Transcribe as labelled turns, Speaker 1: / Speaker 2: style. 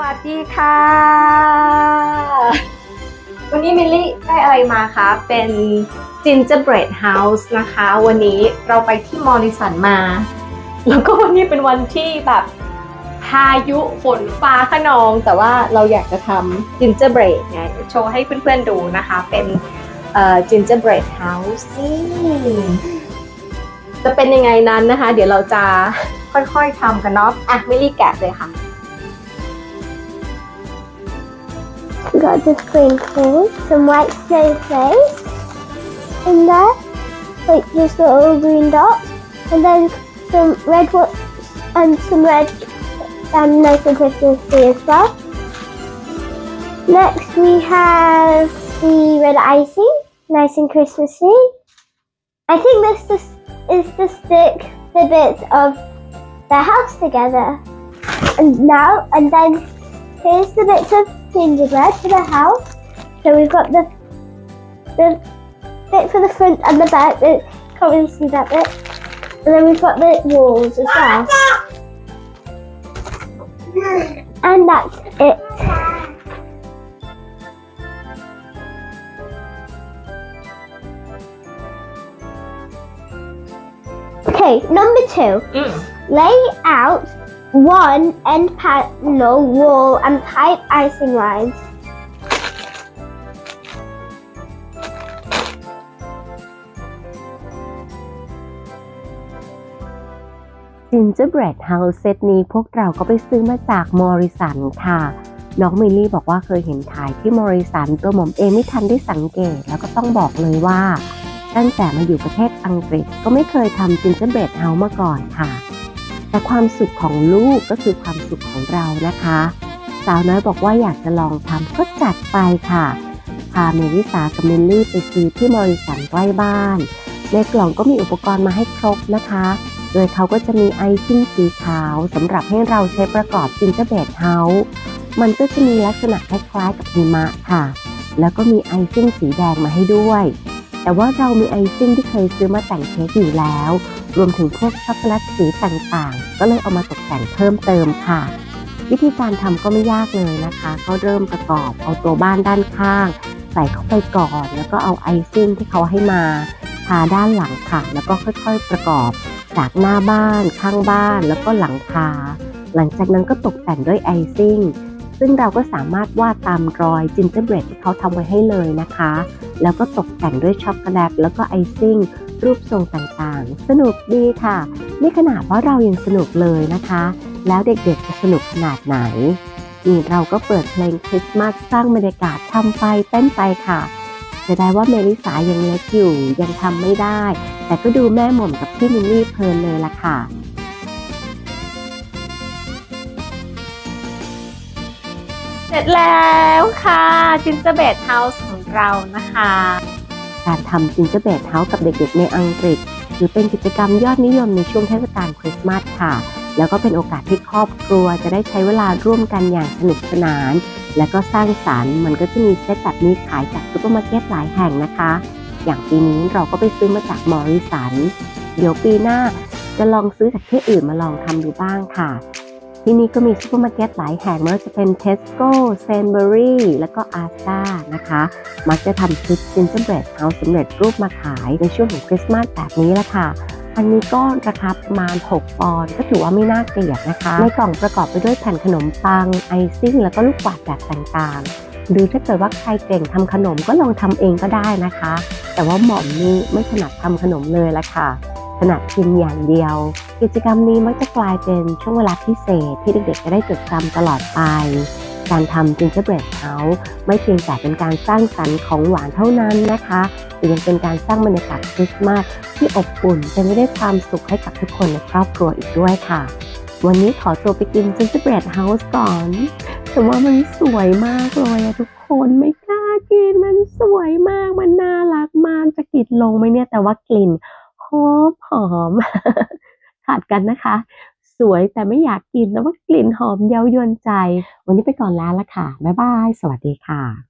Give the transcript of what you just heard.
Speaker 1: สวัสดีค่ะ วันนี้มิลลี่ได้อะไรมาคะ เป็น gingerbread house นะคะ วันนี้เราไปที่มอริสันมา แล้วก็วันนี้เป็นวันที่แบบพายุฝนฟ้าขนอง แต่ว่าเราอยากจะทำ gingerbread ไงโชว์ให้เพื่อนๆดูนะคะ เป็นเอ่อ gingerbread house นี่จะเป็นยังไงนั้นนะคะ เดี๋ยวเราจะค่อยๆทำกันเนาะอะมิลลี่แกะเลยค่ะ
Speaker 2: We got the sprinkles, some white snowflakes in there, like just little green dots, and then some red ones and some red um, and nice and Christmassy as well. Next we have the red icing, nice and Christmassy. I think this is, is to stick the bits of the house together. And now, and then here's the bits of gingerbread for the house. So we've got the the bit for the front and the back. The, can't really see that bit. And then we've got the walls as well. And that's it. Okay, number two.
Speaker 1: อืม
Speaker 2: Lay out one end panel wall and pipe icing lines.
Speaker 3: Gingerbread House เซตนี้พวกเราก็ไปซื้อมาจากมอริสันค่ะ น้องมิลลี่บอกว่าเคยเห็นขายที่มอริสันตัวหม่อมเองไม่ทันได้สังเกต แล้วก็ต้องบอกเลยว่า ตั้งแต่มาอยู่ประเทศอังกฤษก็ไม่เคยทำ Gingerbread House มาก่อนค่ะ แต่ความสุขของลูกก็คือความสุขของเรานะคะ สาวน้อยบอกว่าอยากจะลองทำก็จัดไปค่ะ พาเมริสากับมิลลี่ไปซื้อที่มอริสันใกล้บ้าน ในกล่องก็มีอุปกรณ์มาให้ครบนะคะ โดยเขาก็จะมีไอซิ่งสีขาวสำหรับให้เราใช้ประกอบจินเจอร์เบดเฮาส์มันก็จะมีลักษณะคล้ายๆกับหิมะค่ะ แล้วก็มีไอซิ่งสีแดงมาให้ด้วย แต่ว่าเรามีไอซิ่งที่เคยซื้อมาแต่งเค้กอยู่แล้ว รวมถึงพวกช็อกโกแลตสีต่างๆ ก็เลยเอามาตกแต่งเพิ่มเติมค่ะ วิธีการทำก็ไม่ยากเลยนะคะก็เริ่มประกอบเอาตัวบ้านด้านข้าง ใส่เข้าไปก่อน แล้วก็เอาไอซิ่งที่เขาให้มาทาด้านหลังค่ะ แล้วก็ค่อยๆประกอบจากหน้าบ้าน ข้างบ้าน แล้วก็หลังคา หลังจากนั้นก็ตกแต่งด้วยไอซิ่งซึ่งเราก็สามารถวาดตามรอยจินเจอร์เบรดที่เขาทำไว้ให้เลยนะคะ แล้วก็ตกแต่งด้วยช็อกโกแลตแล้วก็ไอซิ่ง รูปทรงต่างๆ สนุกดีค่ะ นี่ขนาดว่าเรายังสนุกเลยนะคะ แล้วเด็กๆจะสนุกขนาดไหน นี่เราก็เปิดเพลงคริสต์มาสสร้างบรรยากาศทำไปเต้นไปค่ะจะได้ว่าเมลิสายังเล็กอยู่ยังทำไม่ได้ แต่ก็ดูแม่หม่อมกับพี่มินนี่เพลินเลยล่ะค่ะ
Speaker 1: เสร็จแล้วค่ะ gingerbread house ของเรานะคะ
Speaker 3: การทำจินเจอร์เบดเฮาส์กับเด็กๆในอังกฤษถือเป็นกิจกรรมยอดนิยมในช่วงเทศกาลคริสต์มาสค่ะ แล้วก็เป็นโอกาสที่ครอบครัวจะได้ใช้เวลาร่วมกันอย่างสนุกสนาน และก็สร้างสารรค์มันก็จะมีเซตแบบนี้ขายจากซูเปอร์มาร์เก็ตหลายแห่งนะคะ อย่างปีนี้เราก็ไปซื้อมาจากมอริสัน เดี๋ยวปีหน้าจะลองซื้อจากที่อื่นมาลองทำดูบ้างค่ะ ที่นี่ก็มีซูเปอร์มาร์เก็ตหลายแห่งไม่ว่าจะเป็น Tesco, s a n b u r y แล้วก็ Asda นะคะ มักจะทำชุด gingerbread house สำเร็จรูปมาขายในช่วงของคริสต์มาสแบบนี้แหละค่ะ อันนี้ก็ราคาประมาณ 6 ปอนด์ก็ถือว่าไม่น่าเกลียดนะคะ ในกล่องประกอบไปด้วยแผ่นขนมปัง ไอซิ่ง แล้วก็ลูกกวาดแบบต่างๆ หรือถ้าเกิดว่าใครเก่งทำขนมก็ลองทำเองก็ได้นะคะ แต่ว่าหม่อมนี่ไม่ถนัดทำขนมเลยละค่ะ ถนัดกินอย่างเดียว กิจกรรมนี้มักจะกลายเป็นช่วงเวลาพิเศษที่เด็กๆจะได้จดจำตลอดไป การทำ gingerbread house ไม่เพียงแต่เป็นการสร้างสรรค์ของหวานเท่านั้นนะคะแต่ยังเป็นการสร้างบรรยากาศคริสต์มาสที่อบอุ่นจะไม่ได้ความสุขให้กับทุกคนในครอบครัวอีกด้วยค่ะ วันนี้ขอตัวไปกิน gingerbread house ก่อนแต่ว่ามันสวยมากเลยอะทุกคนไม่กล้ากินมันสวยมากมันน่ารักมากจะกินลงไหมเนี่ยแต่ว่ากลิ่น หอมหอมขาดกันนะคะ สวยแต่ไม่อยากกินแต่ว่ากลิ่นหอมเย้ายวนใจ วันนี้ไปก่อนแล้วละค่ะ บ๊ายบาย สวัสดีค่ะ